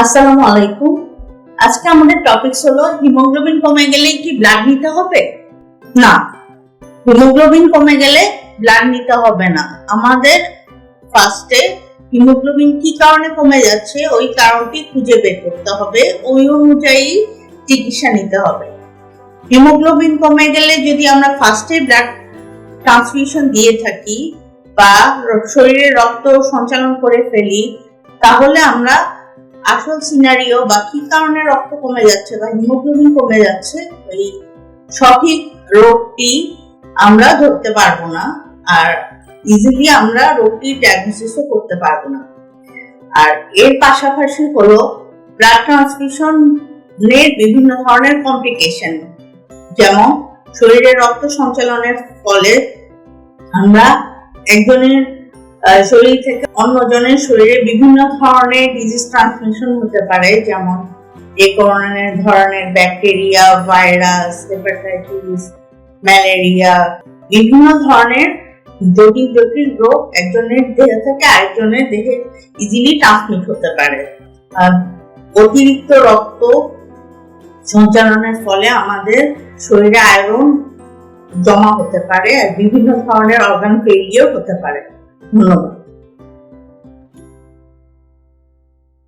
আসসালামু আলাইকুম। আজকে আমাদের টপিকস হলো, হিমোগ্লোবিন কমে গেলে কি ব্লাড নিতে হবে? না, হিমোগ্লোবিন কমে গেলে ব্লাড নিতে হবে না। আমাদের ফার্স্টে হিমোগ্লোবিন কি কারণে কমে যাচ্ছে, ওই কারণটি খুঁজে বের করতে হবে, ওই অনুযায়ী চিকিৎসা নিতে হবে। হিমোগ্লোবিন কমে গেলে যদি আমরা ফার্স্টে ব্লাড ট্রান্সফিউশন দিয়ে থাকি বা শরীরে রক্ত সঞ্চালন করে ফেলি, তাহলে আমরা আসল সিনারিও বা কি কারণে রক্ত কমে যাচ্ছে বা হিমোগ্লোবিন কমে যাচ্ছে, ওই সঠিক রোগটি আমরা ধরতে পারব না আর ইজিলি আমরা রোগটির ডায়াগনোসিসও করতে পারব না। আর এর পাশাপাশি হলো ব্লাড ট্রান্সফিউশনের বিভিন্ন ধরনের কমপ্লিকেশন যেমন শরীরে রক্ত সঞ্চালনের ফলে আমরা একজনের শরীর থেকে অন্যজনের শরীরে বিভিন্ন ধরনের ডিজিজ ট্রান্সমিশন হতে পারে, যেমন এ ধরনের ধরনের ব্যাকটেরিয়া ভাইরাস হেপাটাইটিস ম্যালেরিয়া বিভিন্ন ধরনের জটিল জটিল রোগ একজনের দেহ থেকে আরেকজনের দেহে ইজিলি ট্রান্সমিট হতে পারে। অতিরিক্ত রক্ত সঞ্চালনের ফলে আমাদের শরীরে আয়রন জমা হতে পারে, আর বিভিন্ন ধরনের অর্গান ফেলিও হতে পারে। 饿了